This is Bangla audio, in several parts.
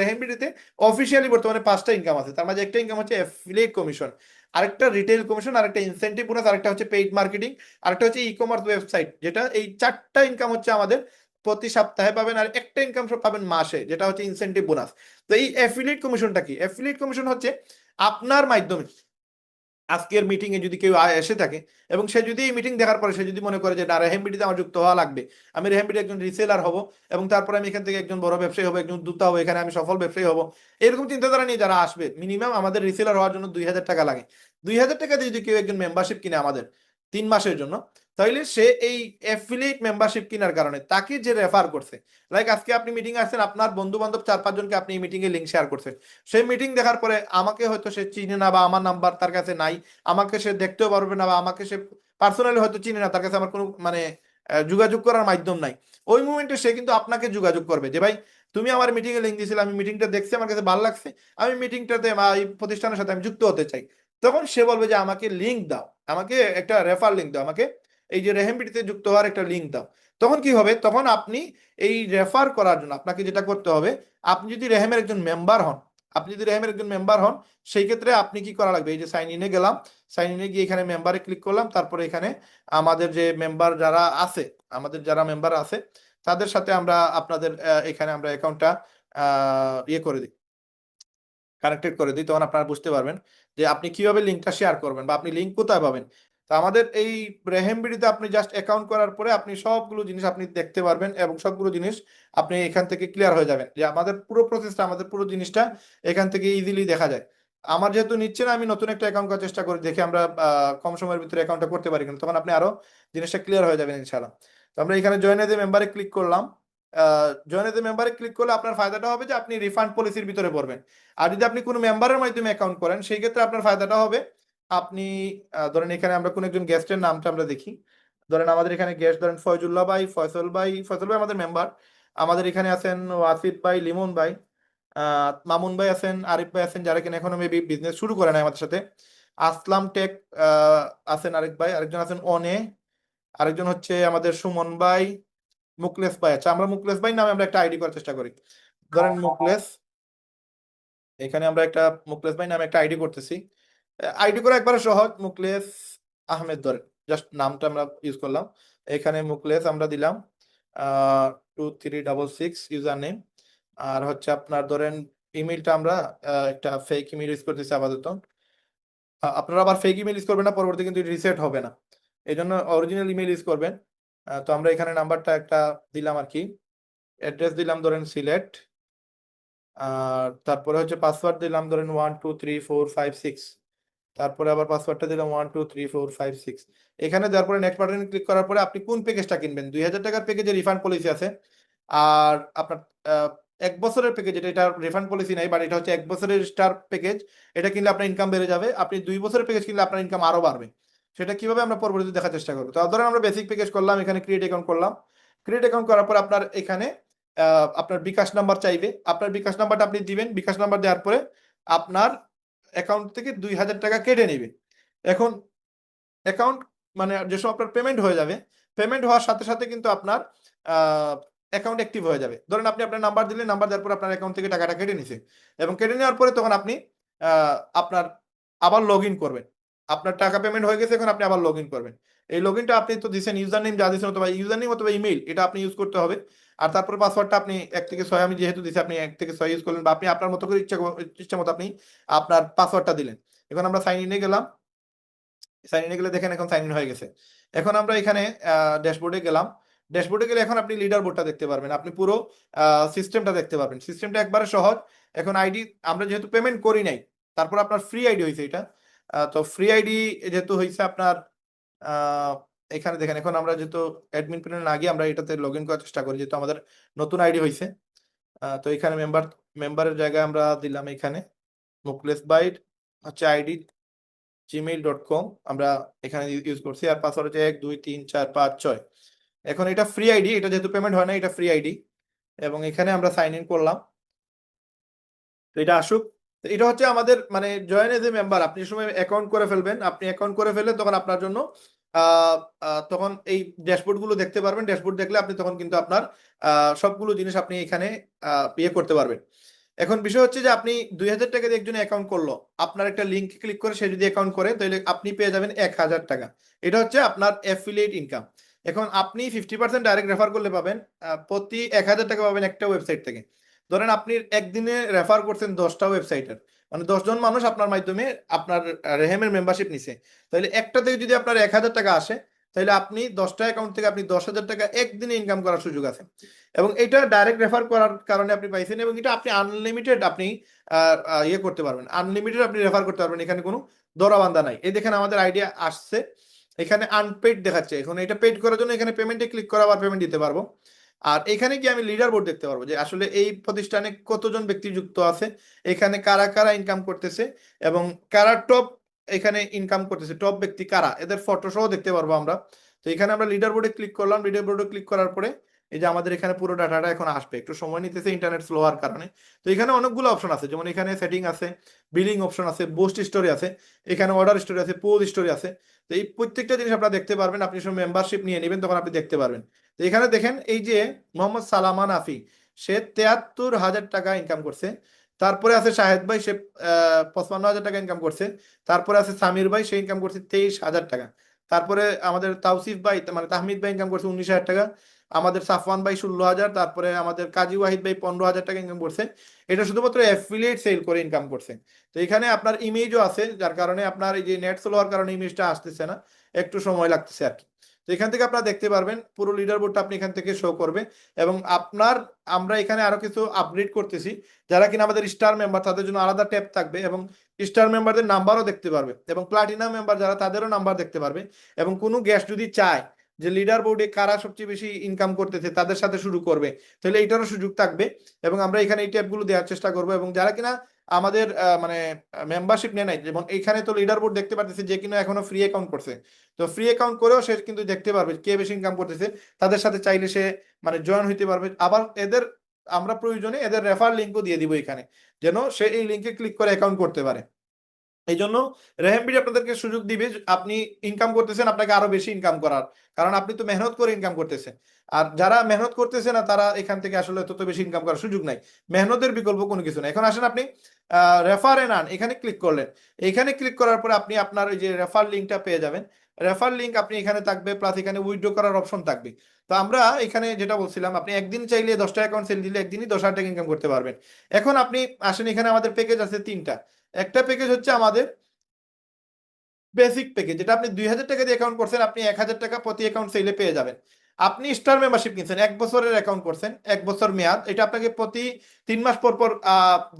রেহেমবিডিতে অফিসিয়ালি বর্তমানে পাঁচটা ইনকাম আছে। তার মাঝে একটা ইনকাম হচ্ছে অ্যাফিলিয়েট কমিশন আরেকটা রিটেল কমিশন আরেকটা ইনসেন্টিভ বোনাস আরেকটা হচ্ছে পেইড মার্কেটিং আরেকটা হচ্ছে ই কমার্স ওয়েবসাইট যেটা এই চারটা ইনকাম হচ্ছে আমাদের প্রতি সপ্তাহে পাবেন আর একটা ইনকাম পাবেন মাসে, যেটা হচ্ছে ইনসেন্টিভ বোনাস তো এই অ্যাফিলিয়েট কমিশনটা কি? অ্যাফিলিয়েট কমিশন হচ্ছে আপনার মাধ্যমে আজকের মিটিং এ যদি কেউ এসে থাকে এবং সে যদি এই মিটিং দেখার পরে সে যদি মনে করে যে, না রেহেমবিডিতে আমার যুক্ত হওয়া লাগবে। আমি রেহেমবিটি একজন রিসেলার হব এবং তারপরে আমি এখান থেকে একজন বড় ব্যবসায়ী হব, একজন দূতা হব, এখানে আমি সফল ব্যবসায়ী হব। এরকম চিন্তাধারা নিয়ে যারা আসবে মিনিমাম আমাদের রিসেলার হওয়ার জন্য দুই হাজার টাকা লাগে। দুই হাজার টাকা দিয়ে যদি কেউ একজন মেম্বারশিপ কিনে আমাদের তিন মাসের জন্য তাহলে সে এই অ্যাফিলিয়েট মেম্বারশিপ কেনার কারণে তাকে যে রেফার করছে লাইক আজকে আপনি মিটিং আসছেন, আপনার বন্ধু বান্ধব চার পাঁচজনকে আপনি এই মিটিং লিঙ্ক শেয়ার করছেন। সেই মিটিং দেখার পরে আমাকে হয়তো সে চিনে না বা আমার নাম্বার তার কাছে নাই, আমাকে সে দেখতেও পারবে না বা আমাকে সে পার্সোনালি হয়তো চিনে না, তার কাছে আমার কোনো মানে যোগাযোগ করার মাধ্যম নাই। ওই মুমেন্টে সে কিন্তু আপনাকে যোগাযোগ করবে যে, ভাই, তুমি আমার মিটিং এ লিঙ্ক দিয়েছিলে আমি মিটিংটা দেখছি, আমার কাছে ভালো লাগছে, আমি মিটিংটাতে এই প্রতিষ্ঠানের সাথে আমি যুক্ত হতে চাই। তখন সে বলবে যে, আমাকে লিঙ্ক দাও, আমাকে একটা রেফার লিঙ্ক দাও, আমাকে এই যে রেহেমবিটিতে যুক্ত হওয়ার একটা লিঙ্ক দাও। তখন কি হবে? তখন আপনি এই রেফার করার জন্য আপনাকে যেটা করতে হবে, আপনি যদি রেহেমের একজন মেম্বার হন, আপনি যদি রেহেমের একজন মেম্বার হন, সেই ক্ষেত্রে আপনি কি করা লাগবে? এই যে সাইন ইনে গেলাম সাইন ইনে গিয়ে এখানে মেম্বারে ক্লিক করলাম, তারপরে এখানে আমাদের যে মেম্বার যারা আছে, আমাদের যারা মেম্বার আছে, তাদের সাথে আমরা আপনাদের এখানে আমরা অ্যাকাউন্টটা ইয়ে করে দিই। কানেক্টেড করে দিই, তখন আপনারা বুঝতে পারবেন যে আপনি কীভাবে লিঙ্কটা শেয়ার করবেন বা আপনি লিঙ্ক কোথায় পাবেন। তো আমাদের এই রেহেমবিডিতে আপনি জাস্ট অ্যাকাউন্ট করার পরে আপনি সবগুলো জিনিস আপনি দেখতে পারবেন এবং সবগুলো জিনিস আপনি এখান থেকে ক্লিয়ার হয়ে যাবেন যে আমাদের পুরো প্রসেসটা আমাদের পুরো জিনিসটা এখান থেকে ইজিলি দেখা যায়। আমার যেহেতু নিচ্ছে না, আমি নতুন একটা অ্যাকাউন্ট করার চেষ্টা করি, দেখে আমরা কম সময়ের ভিতরে অ্যাকাউন্টটা করতে পারি কিনা। তখন আপনি আরও জিনিসটা ক্লিয়ার হয়ে যাবেন ইনশাআল্লাহ। তো আমরা এখানে জয়েন এজ মেম্বারে ক্লিক করলাম। জয়েন এজ মেম্বারে ক্লিক করলে আপনার ফায়দাটা হবে যে আপনি রিফান্ড পলিসির ভিতরে পড়বেন। আর যদি আপনি কোনো মেম্বারের মাধ্যমে অ্যাকাউন্ট করেন, সেই ক্ষেত্রে আপনার ফায়দাটা হবে আপনি ধরেন এখানে আমরা কোনো একজন গেস্টের নামটা আমরা দেখি। ধরেন আমাদের এখানে গেস্ট ধরেন ফয়জুল্লাহ ভাই, ফয়সল ভাই ফয়সল ভাই আমাদের মেম্বার আমাদের এখানে আছেন ওয়াসিফ ভাই, লিমন ভাই মামুন ভাই আছেন, আরিফ ভাই আছেন, যারা কিনা এখনও মেবি বিজনেস শুরু করে নাই আমাদের সাথে। আসলাম টেক আছেন আরেক ভাই, আরেকজন আছেন অনে, আরেকজন হচ্ছে আমাদের সুমন ভাই, মুকলেশ ভাই আচ্ছা আমরা মুকলেশ ভাই নামে আমরা একটা আইডি করার চেষ্টা করি। ধরেন মুকলেশ, এখানে আমরা একটা মুকলেশ ভাই নামে একটা আইডি করতেছি। আইডি করা একবারে সহজ মুকলেশ আহমেদ ধরে। জাস্ট নামটা আমরা ইউজ করলাম। এখানে মুকলেশ আমরা দিলাম two three double six user name আর হচ্ছে আপনার ধরেন ইমেলটা আমরা একটা ফেক ইমেল ইউজ করতেছি আপাতত। আপনারা আবার ফেক ইমেল ইউজ করবেন না, পরবর্তী কিন্তু রিসেট হবে না। এই জন্য অরিজিনাল ইমেল ইউজ করবেন তো আমরা এখানে নাম্বারটা একটা দিলাম আর কি। অ্যাড্রেস দিলাম ধরেন সিলেট আর তারপরে হচ্ছে পাসওয়ার্ড দিলাম ধরেন one two three four five six তারপরে আবার পাসওয়ার্ডটা দিলাম one two three four five six এখানে দেওয়ার পরে নেক্সট বাটনে ক্লিক করার পরে আপনি কোন প্যাকেজটা কিনবেন? দুই হাজার টাকার প্যাকেজে রিফান্ড পলিসি আছে। আর আপনার এক বছরের প্যাকেজ এটা এটা রিফান্ড পলিসি নাই বাট এটা হচ্ছে এক বছরের স্টার প্যাকেজ এটা কিনলে আপনার ইনকাম বেড়ে যাবে। আপনি দুই বছরের প্যাকেজ কিনলে আপনার ইনকাম আরও বাড়বে। সেটা কীভাবে আমরা পরবর্তীতে দেখার চেষ্টা করব? তার ধরেন আমরা বেসিক প্যাকেজ করলাম, এখানে ক্রিয়েট অ্যাকাউন্ট করলাম। ক্রিয়েট অ্যাকাউন্ট করার পর আপনার এখানে আপনার বিকাশ নাম্বার চাইবে। আপনার বিকাশ নাম্বারটা আপনি দিবেন। বিকাশ নাম্বার দেওয়ার পরে আপনার অ্যাকাউন্ট থেকে দুই হাজার টাকা কেটে নেবে। এখন অ্যাকাউন্ট মানে যেসব আপনার পেমেন্ট হয়ে যাবে পেমেন্ট হওয়ার সাথে সাথে কিন্তু আপনার অ্যাকাউন্ট অ্যাক্টিভ হয়ে যাবে। ধরেন আপনি আপনার নাম্বার দিলেন নাম্বার দেওয়ার পর আপনার অ্যাকাউন্ট থেকে টাকাটা কেটে নিছে। এবং কেটে নেওয়ার পরে তখন আপনি আপনার আবার লগ ইন করবেন। আপনার টাকা পেমেন্ট হয়ে গেছে, এখন আপনি আবার লগ ইন করবেন। এই লগ ইনটা আপনি তো দিচ্ছেন ইউজার নেম যা দিচ্ছেন অথবা ইউজার নেম অথবা ইমেল এটা আপনি ইউজ করতে হবে। আর তারপর পাসওয়ার্ডটা আপনি এক থেকে ছয়, আমি যেহেতু দিচ্ছি আপনি এক থেকে ছয় ইউজ করলেন বা আপনি আপনার মতো করে ইচ্ছা ইচ্ছা মতো আপনি আপনার পাসওয়ার্ডটা দিলেন। এখন আমরা সাইন ইনে গেলাম। সাইন ইনে গেলে দেখেন এখন সাইন ইন হয়ে গেছে। এখন আমরা এখানে ড্যাশবোর্ডে গেলাম। ড্যাশবোর্ডে গেলে এখন আপনি লিডার বোর্ডটা দেখতে পারবেন। আপনি পুরো সিস্টেমটা দেখতে পারবেন। সিস্টেমটা একবারে সহজ। এখন আইডি আমরা যেহেতু পেমেন্ট করি নাই, তারপর আপনার ফ্রি আইডি হয়েছে এটা। তো ফ্রি আইডি যেহেতু হয়েছে আপনার এখানে দেখেন, এখন আমরা যেহেতু অ্যাডমিন না গিয়ে আমরা এটাতে লগ ইন করার চেষ্টা করি, যেহেতু আমাদের নতুন আইডি হয়েছে। তো এখানে মেম্বার মেম্বারের জায়গায় আমরা দিলাম এখানে মুকলেশ বাইট হচ্ছে আইডি জিমেইল ডট কম আমরা এখানে ইউজ করছি, আর পাসওয়ার্ড হচ্ছে এক, দুই, তিন, চার, পাঁচ, ছয়। এখন এটা ফ্রি আইডি এটা যেহেতু পেমেন্ট হয় না, এটা ফ্রি আইডি এবং এখানে আমরা সাইন ইন করলাম। তো এটা আসুক। তো এটা হচ্ছে আমাদের মানে জয়েন এজ এ মেম্বার আপনি সময় অ্যাকাউন্ট করে ফেলবেন, আপনি অ্যাকাউন্ট করে ফেললে তখন আপনার জন্য তখন এই ড্যাশবোর্ডগুলো দেখতে পারবেন। ড্যাশবোর্ড দেখলে আপনি তখন কিন্তু আপনার সবগুলো জিনিস আপনি এখানে ইয়ে করতে পারবেন। এখন বিষয় হচ্ছে যে আপনি দুই হাজার টাকা দিয়ে একজন অ্যাকাউন্ট করল, আপনার একটা লিঙ্ক ক্লিক করে সে যদি অ্যাকাউন্ট করে, তাহলে আপনি পেয়ে যাবেন এক হাজার টাকা। এটা হচ্ছে আপনার অ্যাফিলিয়েট ইনকাম এখন আপনি ফিফটি পার্সেন্ট ডাইরেক্ট রেফার করলে পাবেন প্রতি এক হাজার টাকা পাবেন একটা ওয়েবসাইট থেকে। ধরেন আপনি একদিনে রেফার করছেন দশটা ওয়েবসাইটের মানে দশজন মানুষ আপনার মাধ্যমে আপনার রেহেমের মেম্বারশিপ নিছে। তাহলে একটা থেকে যদি আপনার এক হাজার টাকা আসে, তাহলে আপনি দশটা অ্যাকাউন্ট থেকে আপনি দশ হাজার টাকা একদিনে ইনকাম করার সুযোগ আছে। এবং এটা ডাইরেক্ট রেফার করার কারণে আপনি পাইছেন এবং এটা আপনি আনলিমিটেড আপনি ইয়ে করতে পারবেন। আনলিমিটেড আপনি রেফার করতে পারবেন, এখানে কোনো দরাবান্ধা নাই। এই দেখেন আমাদের আইডিয়া আসছে। এখানে আনপেড দেখাচ্ছে। এখন এটা পেড করার জন্য এখানে পেমেন্টে ক্লিক করা আবার পেমেন্ট দিতে পারব। আর এখানে কি আমি লিডার বোর্ড দেখতে পারব যে আসলে এই প্রতিষ্ঠানে কতজন ব্যক্তি যুক্ত আছে, এখানে কারা কারা ইনকাম করতেছে এবং কারা টপ এখানে ইনকাম করতেছে টপ ব্যক্তি কারা, এদের ফটো সহ দেখতে পারব আমরা। তো এখানে আমরা লিডার বোর্ডে ক্লিক করলাম লিডার বোর্ডে ক্লিক করার পরে এই যে আমাদের এখানে পুরো ডাটাটা এখন আসবে, একটু সময় নিতেছে ইন্টারনেট স্লো হওয়ার কারণে। তো এখানে অনেকগুলো অপশন আছে, যেমন এখানে সেটিং আছে বিলিং অপশন আছে বোস্ট স্টোরি আছে, এখানে অর্ডার স্টোরি আছে পোল স্টোরি আছে। তো এই প্রত্যেকটা জিনিস আপনারা দেখতে পারবেন, আপনি সব মেম্বারশিপ নিয়ে নেবেন তখন আপনি দেখতে পারবেন। তো এখানে দেখেন, এই যে মোহাম্মদ সালামান আফি, সে তেয়াত্তর হাজার টাকা ইনকাম করছে। তারপরে আছে শাহেদ ভাই, সে পঁচপান্ন হাজার টাকা ইনকাম করছে। তারপরে আছে সামির ভাই, সে ইনকাম করছে তেইশ হাজার টাকা। তারপরে আমাদের তাওসিফ ভাই মানে তাহমিদ ভাই ইনকাম করছে উনিশ হাজার টাকা। আমাদের সাফওয়ান ভাই ষোলো হাজার, তারপরে আমাদের কাজী ওয়াহিদ ভাই পনেরো হাজার টাকা ইনকাম করছে। এটা শুধুমাত্র অ্যাফিলিয়েট সেল করে ইনকাম করছে। তো এখানে আপনার ইমেজও আছে, যার কারণে আপনার এই যে নেট স্লো হওয়ার কারণে ইমেজটা আসতেছে না, একটু সময় লাগতেছে আর কি। তো এখান থেকে আপনারা দেখতে পারবেন, পুরো লিডার বোর্ডটা আপনি এখান থেকে শো করবে এবং আপনার, আমরা এখানে আরও কিছু আপগ্রেড করতেছি, যারা কিনা আমাদের স্টার মেম্বার তাদের জন্য আলাদা ট্যাব থাকবে এবং স্টার মেম্বারদের নাম্বারও দেখতে পারবে এবং প্লাটিনাম মেম্বার যারা, তাদেরও নাম্বার দেখতে পারবে এবং কোনো গ্যাস যদি চায় যে লিডার বোর্ডে কারা সবচেয়ে বেশি ইনকাম করতেছে, তাদের সাথে শুরু করবে। তাহলে এইটারও সুযোগ থাকবে এবং আমরা এখানে এই ট্যাবগুলো দেওয়ার চেষ্টা করব এবং যারা কিনা আমাদের মানে মেম্বারশিপ নেয় নাই, যেমন এখানে তো লিডার বোর্ড দেখতে পারতেছে যে কিনা এখনও ফ্রি অ্যাকাউন্ট করছে। তো ফ্রি অ্যাকাউন্ট করেও সে কিন্তু দেখতে পারবে কে বেশি ইনকাম করতেছে, তাদের সাথে চাইলে সে মানে জয়েন হইতে পারবে। আবার এদের, আমরা প্রয়োজনে এদের রেফার লিঙ্কও দিয়ে দিব এখানে, যেন সে এই লিঙ্কে ক্লিক করে অ্যাকাউন্ট করতে পারে। এই জন্য রেহেমবিডি আপনাদেরকে সুযোগ দিবে আপনি ইনকাম করতেছেন, আপনাকে আরও বেশি ইনকাম করার। কারণ আপনি তো মেহনত করে ইনকাম করতেছেন। আর যারা মেহনত করতেছে না, তারা এখান থেকে আসলে তত বেশি ইনকাম করার সুযোগ নাই। মেহনতের বিকল্প কোনো কিছু না এখন আসেন আপনি রেফার এন আন এখানে ক্লিক করলেন। এখানে ক্লিক করার পরে আপনি আপনার ওই যে রেফার লিঙ্কটা পেয়ে যাবেন। রেফার লিঙ্ক আপনি এখানে থাকবে প্লাস এখানে উইথড্র করার অপশন থাকবে। তো আমরা এখানে যেটা বলছিলাম, আপনি একদিন চাইলে দশটা অ্যাকাউন্ট সেল দিলে একদিনই দশ হাজার টাকা ইনকাম করতে পারবেন। এখন আপনি আসেন, এখানে আমাদের প্যাকেজ আছে তিনটা। একটা প্যাকেজ হচ্ছে আমাদের বেসিক প্যাকেজ যেটা আপনি দুই হাজার টাকা দিয়ে অ্যাকাউন্ট করছেন, আপনি এক হাজার টাকা প্রতি অ্যাকাউন্ট সেলে পেয়ে যাবেন। আপনি স্টার মেম্বারশিপ কিনছেন, এক বছরের অ্যাকাউন্ট করছেন, এক বছর মেয়াদ, এটা আপনাকে প্রতি তিন মাস পর পর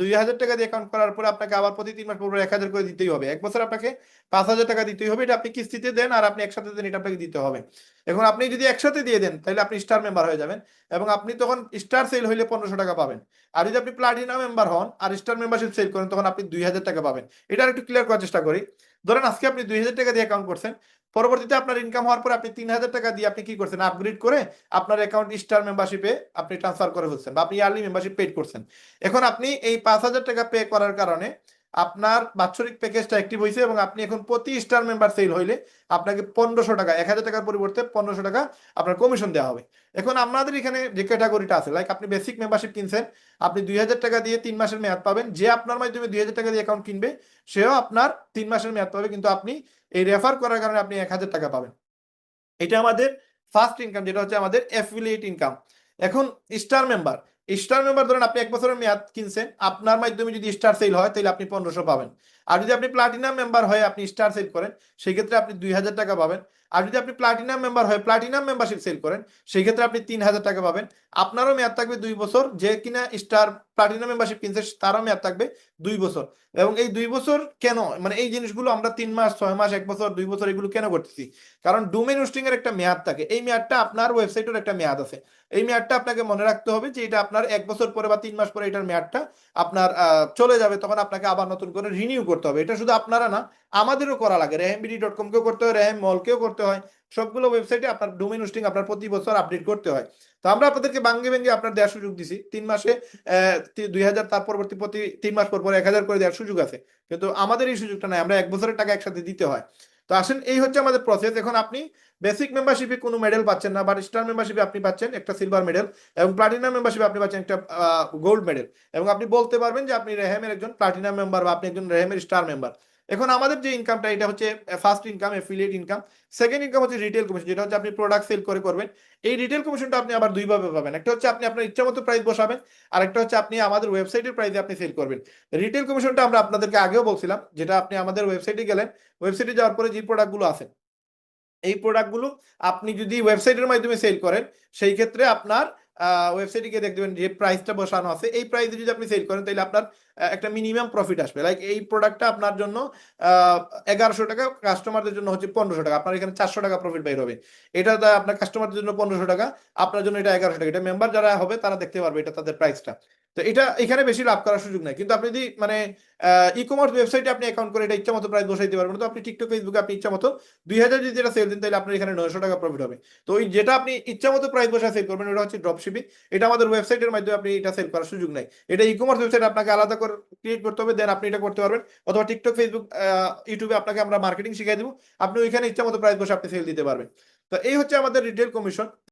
দুই হাজার টাকা দিয়ে অ্যাকাউন্ট করার পর আপনাকে আবার প্রতি তিন মাস পর পর এক হাজার করে দিতেই হবে। এক বছর আপনাকে পাঁচ হাজার টাকা দিতেই হবে, এটা আপনি কিস্তিতে দেন আর আপনি একসাথে দেন, এটা আপনাকে দিতে হবে। এখন আপনি যদি একসাথে দিয়ে দেন, তাহলে আপনি স্টার মেম্বার হয়ে যাবেন এবং আপনি তখন স্টার সেল হইলে পনেরোশো টাকা পাবেন। আর যদি আপনি প্লাটিনাম মেম্বার হন আর স্টার মেম্বারশিপ সেল করেন, তখন আপনি দুই হাজার টাকা পাবেন। এটা একটু ক্লিয়ার করার চেষ্টা করি। ধরেন আজকে আপনি দুই হাজার টাকা দিয়ে অ্যাকাউন্ট করছেন, পরবর্তীতে আপনার ইনকাম হওয়ার পরে আপনি তিন হাজার টাকা দিয়ে আপনি কি করছেন? আপগ্রেড করে আপনার অ্যাকাউন্ট স্টার মেম্বারশিপে আপনি ট্রান্সফার করে ফেলছেন বা আপনি ইয়ারলি মেম্বারশিপ পেড করছেন। এখন আপনি এই পাঁচ হাজার টাকা পে করার কারণে আপনার বাৎসরিক প্যাকেজটা অ্যাক্টিভ হয়েছে এবং আপনি এখন প্রতি স্টার মেম্বার সেল হইলে আপনাকে পনেরোশো টাকা, এক হাজার টাকার পরিবর্তে পনেরোশো টাকা আপনার কমিশন দেওয়া হবে। এখন আমাদের এখানে যে ক্যাটাগরিটা আছে লাইক আপনি বেসিক মেম্বারশিপ কিনছেন, আপনি দুই হাজার টাকা দিয়ে তিন মাসের মেয়াদ পাবেন। যে আপনার মাধ্যমে দুই হাজার টাকা দিয়ে অ্যাকাউন্ট কিনবে, সেও আপনার তিন মাসের মেয়াদ পাবে, কিন্তু আপনি এই রেফার করার কারণে আপনি এক হাজার টাকা পাবেন। এটা আমাদের ফার্স্ট ইনকাম যেটা হচ্ছে আমাদের অ্যাফিলিয়েট ইনকাম এখন স্টার মেম্বার স্টার মেম্বার ধরেন আপনি এক বছরের মেয়াদ কিনছেন, আপনার মাধ্যমে যদি স্টার সেল হয়, তাহলে আপনি পনেরোশো পাবেন। আর যদি আপনি প্লাটিনাম মেম্বার হয়ে আপনি স্টার সেল করেন, সেক্ষেত্রে আপনি দুই হাজার টাকা পাবেন। আর যদি আপনি প্লাটিনাম মেম্বার হয়ে প্লাটিনাম মেম্বারশিপ সেল করেন সেই ক্ষেত্রে আপনি তিন হাজার টাকা পাবেন। আপনারও মেয়াদ থাকবে দুই বছর। যে কিনা স্টার প্লাটিনাম মেম্বারশিপ কিনছে, তারও মেয়াদ থাকবে দুই বছর। এবং এই দুই বছর কেন? মানে এই জিনিসগুলো আমরা তিন মাস, ছয় মাস, এক বছর, দুই বছর এগুলো কেন করতেছি? কারণ ডোমেন হোস্টিং এর একটা মেয়াদ থাকে। এই মেয়াদটা আপনার ওয়েবসাইটের একটা মেয়াদ আছে। এই মেয়াদটা আপনাকে মনে রাখতে হবে যে এটা আপনার এক বছর পরে বা তিন মাস পরে এটার মেয়াদটা আপনার চলে যাবে। তখন আপনাকে আবার নতুন করে রিনিউ করতে হবে। এটা শুধু আপনারা না, আমাদেরও করা লাগে। রেহেমবিডি ডট কমকেও করতে হয় রেহেম মলকেও করতে হয়। সবগুলো ওয়েবসাইটে আপনার ডোমেন হোস্টিং আপনার প্রতি বছর আপডেট করতে হয়। তো আমরা আপনাদেরকে বাঙ্গে ভেঙ্গে আপনার দেওয়ার সুযোগ দিছি। তিন মাসে দুই হাজার তার পরবর্তী প্রতি তিন মাস পর পর এক হাজার করে দেওয়ার সুযোগ আছে। কিন্তু আমাদের এই সুযোগটা নাই। আমরা এক বছরের টাকা একসাথে দিতে হয়। তো আসেন, এই হচ্ছে আমাদের প্রসেস এখন আপনি বেসিক মেম্বারশিপে কোনো মেডেল পাচ্ছেন না বা স্টার মেম্বারশিপে আপনি পাচ্ছেন একটা সিলভার মেডেল এবং প্লাটিনাম মেম্বারশিপে আপনি পাচ্ছেন একটা গোল্ড মেডেল এবং আপনি বলতে পারবেন যে আপনি রেহেমের একজন প্লাটিনাম মেম্বার বা আপনি একজন রেহেমের স্টার মেম্বার এখন আমাদের যে ইনকামটা এটা হচ্ছে first income affiliate income second income হচ্ছে রিটেল কমিশন যেটা হচ্ছে আপনি প্রোডাক্ট সেল করে করবেন। এই রিটেল কমিশনটা আপনি আবার দুইভাবে পাবেন। একটা হচ্ছে আপনি আপনার ইচ্ছা মতো প্রাইস বসাবেন, আর একটা হচ্ছে আপনি আমাদের ওয়েবসাইটের প্রাইসে আপনি সেল করবেন। রিটেল কমিশনটা আমরা আপনাদেরকে আগেও বলছিলাম, যেটা আপনি আমাদের ওয়েবসাইটে গেলেন ওয়েবসাইটে যাওয়ার পরে যে প্রোডাক্টগুলো আছে, এই প্রোডাক্টগুলো আপনি যদি ওয়েবসাইটের মাধ্যমে সেল করেন, সেই ক্ষেত্রে আপনার ওয়েবসাইটে গিয়ে দেখবেন যে প্রাইসটা বসানো আছে। এই প্রাইসে যদি আপনি সেল করেন, তাহলে আপনার একটা মিনিমাম প্রফিট আসবে। লাইক এই প্রোডাক্টটা আপনার জন্য এগারোশো টাকা কাস্টমারদের জন্য হচ্ছে পনেরোশো টাকা। আপনার এখানে চারশো টাকা প্রফিট বাইর হবে। এটা আপনার কাস্টমারদের জন্য পনেরোশো টাকা, আপনার জন্য এটা এগারোশো টাকা। এটা মেম্বার যারা হবে, তারা দেখতে পারবে এটা তাদের প্রাইসটা তো এটা এখানে বেশি লাভ করার সুযোগ নাই। কিন্তু আপনি যদি মানে ই কমার্স ওয়েবসাইটে আপনি অ্যাকাউন্ট করে এটা ইচ্ছা মতো প্রাইস বসাইতে পারবেন। তো আপনি টিকটক ফেসবুকে আপনি ইচ্ছা মতো দুই হাজার যদি এটা সেল দিন, তাহলে আপনার এখানে নয়শো টাকা প্রফিট হবে। তো ওই যেটা আপনি ইচ্ছা মতো প্রাইস বসায় সেল করবেন, ওটা হচ্ছে ড্রপ শিপিং এটা আমাদের ওয়েবসাইটের মাধ্যমে আপনি এটা সেল করার সুযোগ নাই। এটা ই কমার্স ওয়েবসাইট আপনাকে আলাদা করে ক্রিয়েট করতে হবে দেন আপনি এটা করতে পারবেন। অথবা টিকটক ফেসবুক ইউটিউবে আপনাকে আমরা মার্কেটিং শিখিয়ে দিব। আপনি ওইখানে ইচ্ছা মতো প্রাইস বসে আপনি সেল দিতে পারবেন। তো এই হচ্ছে আমাদের রিটেল কমিশন